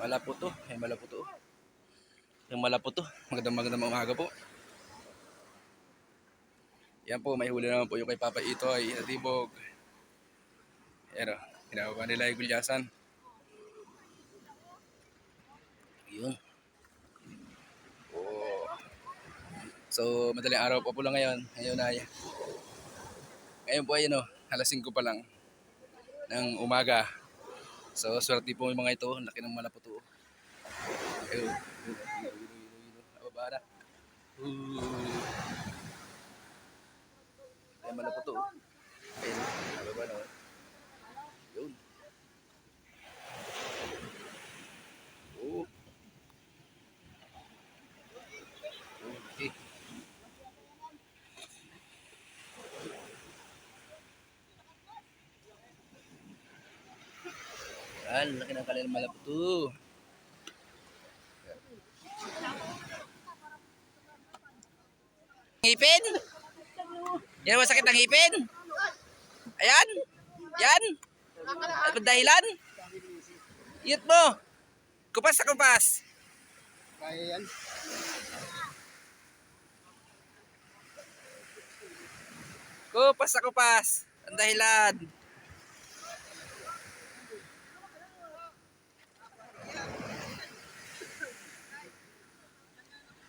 Malapo to. Ay, malapo to. Yung malapo to. Magandang magandang umaga po. Yan po, may huli naman po yung kay Papa Itoy sa Tibog. Yan o, ginagawa nila yung gulyasan. Yun. Oh. So, madaling araw pa po lang ngayon. Ngayon ay, ngayon po ay ano, alas 5 pa lang ng umaga. So, swerte po yung mga ito. Ang laki ng malaputo. Ayun. Ababa na. Ay, malaputo. Ayun. Ababa na. Yan, laki ng kanilang malaputo. Ngipin? Yan ang masakit ng ngipin? Ayan? Yan? Ano ba dahilan? Iyot mo. Kupas sa kupas. Kaya yan. Kupas sa kupas. Ang dahilan.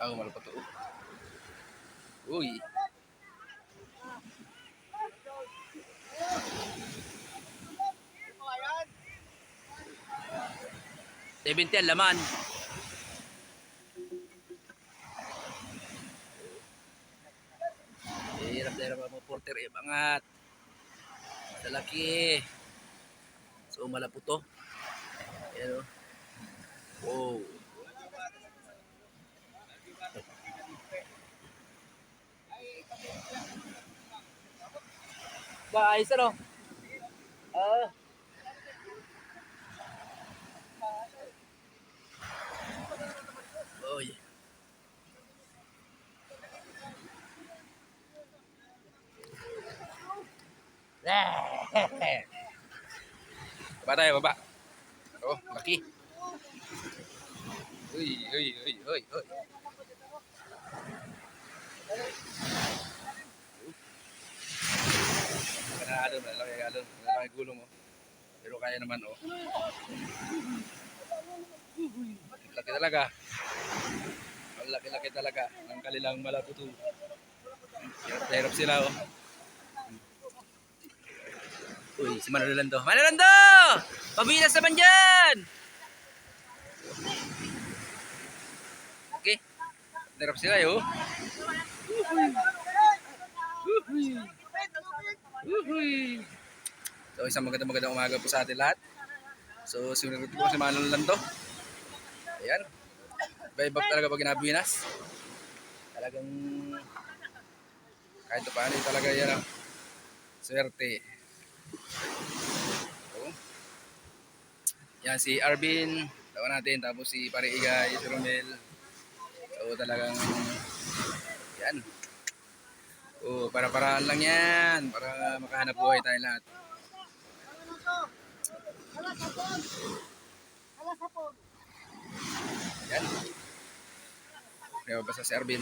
Ang malapato. Uy. Seventy ang laman. Hirap na hirap ang porter eh, bangat. Sa laki. So to. Ayan o. Wow. Ba, ayos ano? Ah. Oh, yeah. Baba tayo, baba. Oh, laki. Uy, uy, uy, uy, uy. Kanalo, malaki alon. Malaki gulong mo. Pero kaya naman, oh. Laki talaga. Ang laki-laki talaga ng kanilang malaputo. Hirap na hirap sila, oh. Uy, si Manolando. Manolando! Pabilas naman dyan! Okay. Darap sila yo. Uhuy. Uhuy. So isang magandang magandang umaga po sa atin lahat. So sinunod po si Manolando. Ayan. Iba-iba talaga pag ginabinas. Talagang kahit pa paano talaga yan ang swerte. Oh. Yan si Arvin, tawa natin, tapos si Pare Igay, si Romel. So talagang yan. Oh, para-paraan lang yan para makahanap buhay tayo lahat. Yan. Kaya basta si Arvin.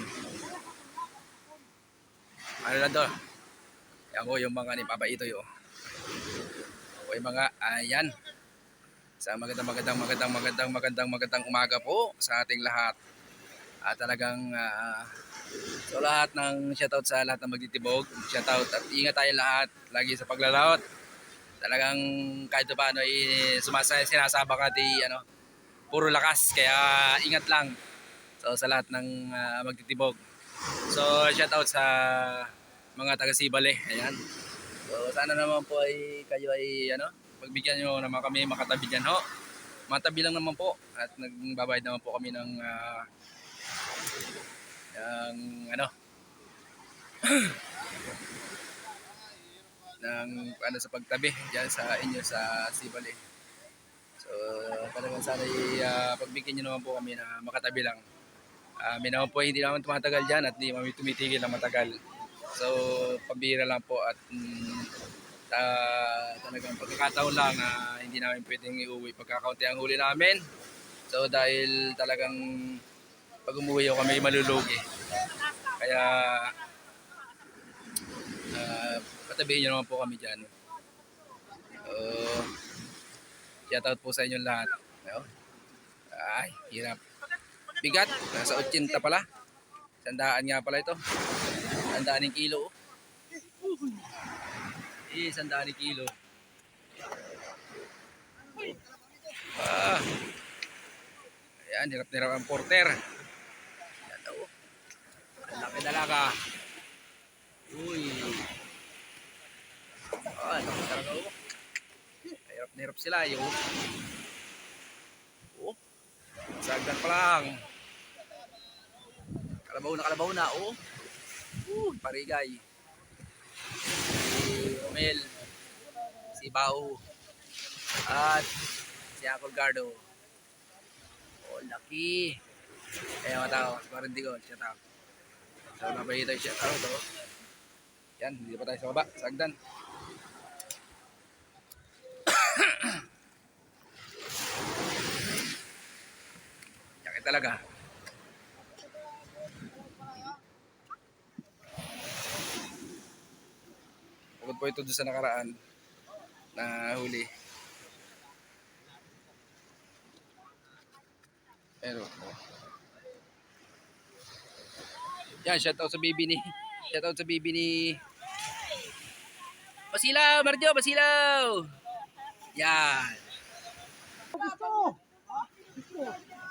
Ano lang to? Yan yung mga ni Papa Itoy oh. O yung mga ayan. Sa magandang magandang magandang magandang magandang magandang umaga po sa ating lahat. At talagang ah, so lahat ng shoutout sa lahat ng magtitibog. Shoutout at ingat tayo lahat lagi sa paglalaot. Talagang kahit pa ano eh, sumasaya sinasabak at eh, ano puro lakas kaya ingat lang. So sa lahat ng ah, magtitibog. So shoutout sa mga taga Sibale. Ayan. So sana naman po ay kayo ay ano, pagbigyan nyo naman kami makatabi dyan ho. Matabi lang naman po at nagbabayad naman po kami ng ah, ng ano ng ano sa pagtabi diyan sa inyo sa Sibali. So talagang sana ah, pagbigyan nyo naman po kami na makatabi lang. Amin naman po hindi naman tumatagal dyan at hindi kami tumitigil na matagal. So, pambira lang po at mm, ta- talagang pagkakataon lang na hindi namin pwedeng iuwi pagkakaunti ang huli namin. So dahil talagang pag umuwi ako kami malulugi. Kaya uh, patabihin nyo naman po kami dyan. Uh, shout out po sa inyong lahat. Ay, hirap. Bigat. Nasa 80 pala. Sandaan nga pala ito. Sandaan ng kilo. Eh, sandaan ng kilo. Ah. Ayan, hirap na hirap ang porter. Ayan daw. Ang laki dalaga. Uy. Ah, laki talaga oh. Hirap na hirap sila yun. Oh. Sagdan pa lang. Kalabaw na kalabaw na oh. Uh, parigay. Si Romel. Si Bao. At si Uncle Gardo. Oh, laki. Kaya matao, si Parindigo, shout out. So, mabahita yung shout out, oh. Yan, hindi pa tayo sa baba, sagdan. Yakin talaga. Bukod po ito doon sa nakaraan na huli. Pero, oh. Yan, shoutout sa bibi ni, shoutout sa bibi ni, Basilaw, Marjo, Basilaw! Yan.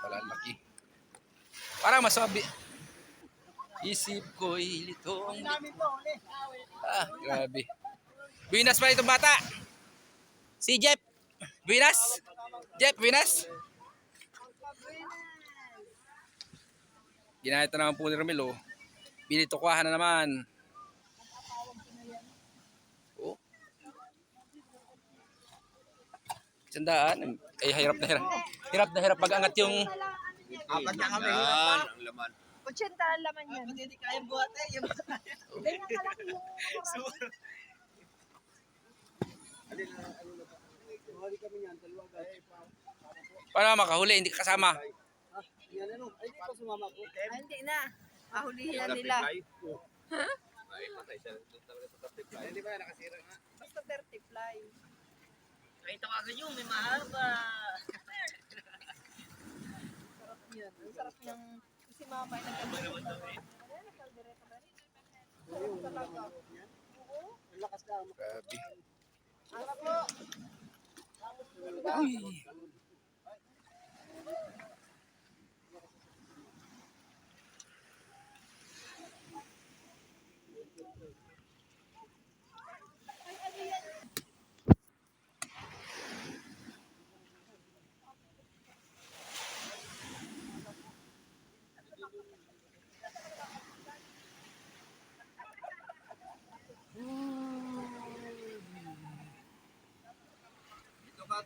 Pala laki. Parang masabi. Isip ko'y litong. Ah, grabe. Buinas pa itong bata. Si Jeff. Buinas. Jeff, Buinas. Ginahit na naman po ni Romelo. Binitukwahan na naman. Oh. Sandaan. Ay, hirap na hirap. Hirap na hirap pag-angat yung... Apat na kami. Ang laman. 80 ang laman yan. Hindi kaya buhat eh. Yung... Ganyan kalaki yung Huli kami yan, dalawa guys. Paano makahuli? Hindi ka kasama. Ah, yan ano. Ay, di pa sumama ko. Ah, hindi na. Mahulihin na nila. Ay, patay siya. Talaga sa traffic light. Hindi ba nakasira nga? Basta 30 fly. Ito ka ganyan, may mahaba. Sarap yun. Ang sarap niyang si mama ay nagkakaroon. Ayan, nagkaldereta ba rin? Sarap talaga. Oo. Ang lakas na. Grabe. Ano po? Uy.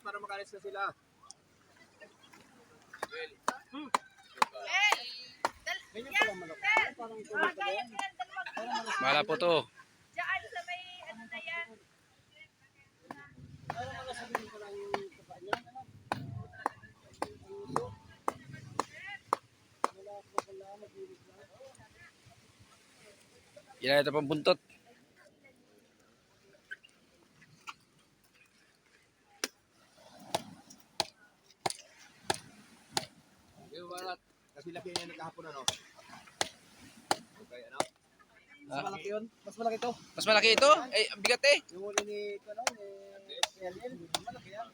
Para makalis na sila. Ganyan pala malaki. Parang tulad ka yan. Mahala po to. Diyan sa may ano na yan. Parang mga sabihin ko lang yung kapa niya. Wala ako pala. Mag-iris lang. Yan ito pang buntot. Yung balat. Kasi laki niya nagkahapon ano. Okay, ano? Mas malaki yun. Mas malaki to. Mas malaki ito? Eh, ang bigat eh. Yung huli ni, ano, ni Eliel. Malaki yan.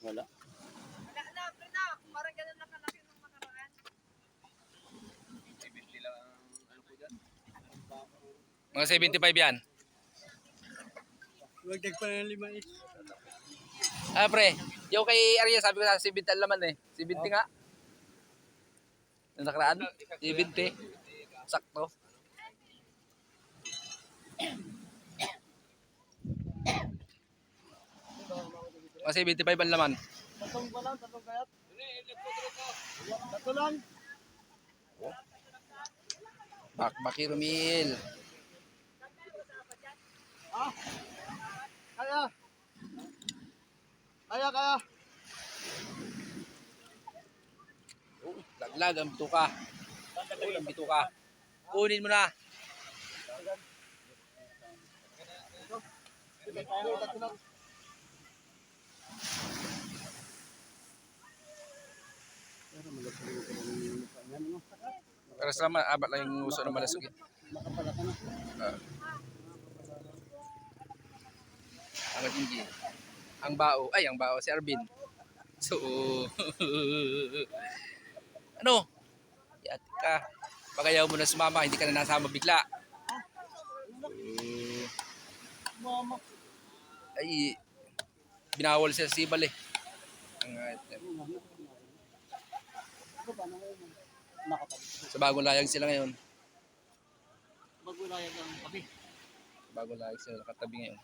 Wala. Wala na, pre na. Parang ganun lang kalaki nung ang ano. Mga 75 yan. Huwag pa ng lima eh. Ah, pre. Yung kay Arya, sabi ko sa 70 ang laman eh. 70 nga. Nakaraan? 70. Sakto. Mga 75 ang laman. Tatong pa lang, tatong kayat. Tatlo lang. Bakbaki Rumil. Ah. Kaya. Kaya, kaya. Oh, laglag ang bituka. Oh, ang bituka. Kunin mo na. Para sa naman, abat lang yung uso ng ka na. Ah. ang hindi. Ang bao, ay ang bao si Arvin. So, ano? Yat ka. Pagayaw mo na sumama, hindi ka na nasama bigla. Mama. ay, binawal siya sa sibal eh. Ang, sa bagong layag sila ngayon. Magulaya ang kape. Bagong layag sila nakatabi ngayon.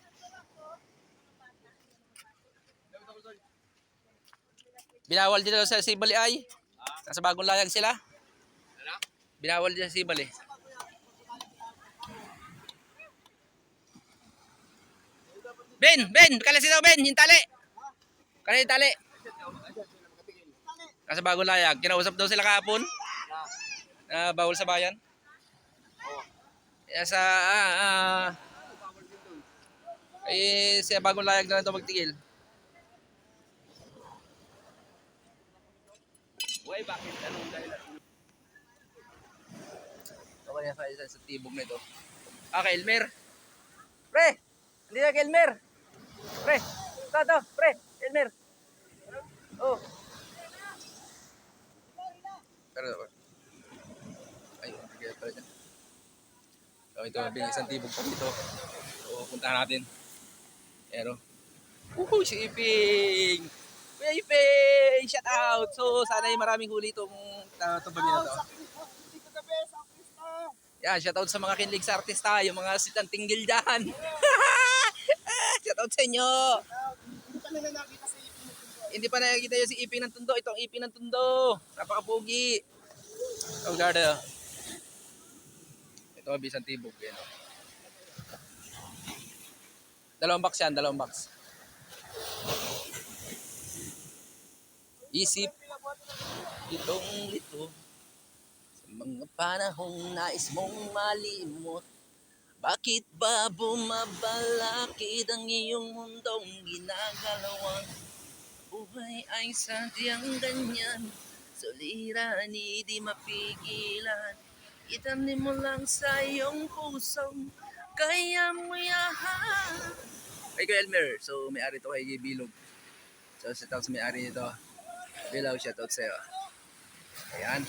Binawal dito sa sibal eh, ay. Nasa bagong layag sila. Binawal dito sa sibal eh. Ben, Ben, kalasi daw Ben, yung tali. Kaya yung tali. Nasa bagong layag. Kinausap daw sila kahapon. Na bawal sa bayan. Sa ah, ah, eh sa bagong layag na lang ito magtigil. Why bakit anong dahilan? Okay na sa sa tibog na ito. Ah, kay Elmer. Pre! Hindi na kay Elmer. Pre! Ito, ito, pre! Elmer. Oh. Pero, ayun, kaya pala dyan. So, ito, bilang isang tibog pa dito. So, puntahan natin. Pero, uhu, si Iping! Kuya Iping! Shout out! So, sana ay maraming huli itong uh, tumbagin na to. Dito ka, bes. Ang pista. Yan, shout out sa mga kinlig sa artista, yung mga sitang tinggil dyan. shout out sa inyo! Hindi pa nakikita yung si Iping ng Tundo. Ito ang Iping ng Tundo. Napakapugi. Oh, garda. Ito ang bisang tibog. Yan, oh. Dalawang box yan, dalawang box. Isip itong ito mga panahong nais mong malimot. Bakit ba bumabalakid ang iyong mundong ginagalawan? Buhay ay sadyang ganyan Suliranin di mapigilan. Itanim mo lang sa iyong pusong Kaya mo yahan Kay Kuya Elmer, so may-ari to kay Bilog So sa may-ari nito. Bilog, shout out sa'yo. Ayan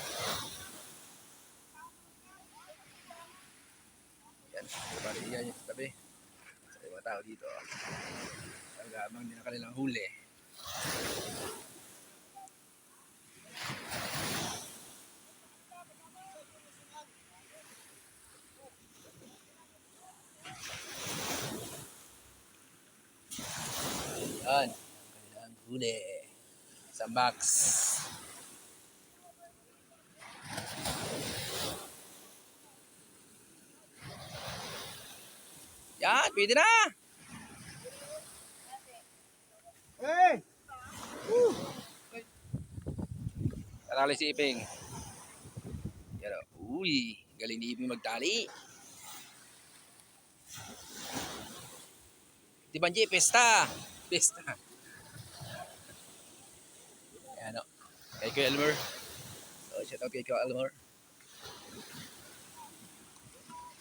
Yan, yan yung tabi Sa mga tao dito Hanggang din ang kanilang huli Yan. Kailangan huli. Sa box. Yan, pwede na. Hey! Natali si Iping. Yan o. Uy, galing ni Iping magtali. Di ba? Pesta. Pesta. Yan o. Kay Kuya Elmer. So, shout out kay Kuya Elmer.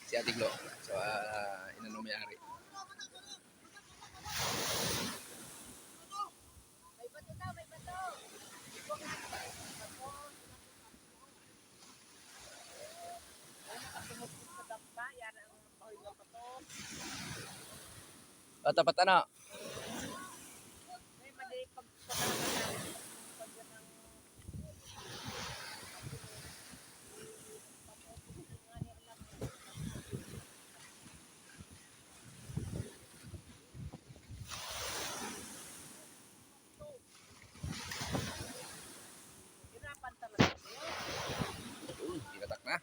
Si Ate Glo. So, uh, inano may-ari. May bato daw, may bato. Sa dampa, yan ang bahoy ng bato. O, tapat ano? May mali pag pagkakalang pag yan ang Hirapan talaga yun. Uy, tinatak na.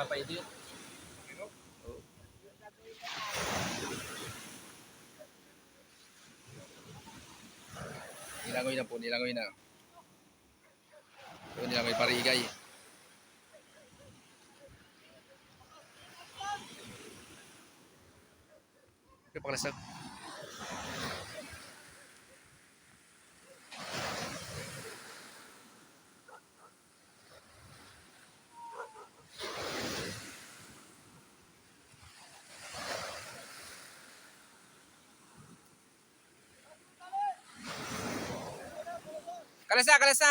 Papa Idiot. Oo. Nilangoy na po, nilangoy na. Ito nilangoy parigay. Ito pakalasag. Kalasa, kalasa.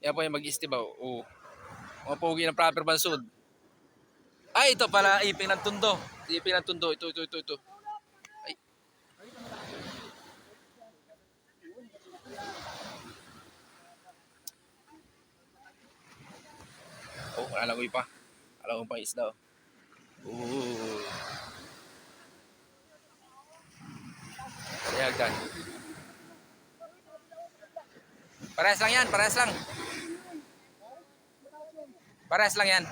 Yan po yung mag-istibaw. Oo. Mga pogi ng proper bansod. Ay, ito pala, ipin ng tundo. Ipin ng tundo. Ito, ito, ito, ito. Ay. Oh, nalagoy pa. Alam ko pa isda. oh. Ooh. Sayagdan. Parehas lang yan, parehas lang. Parehas lang yan.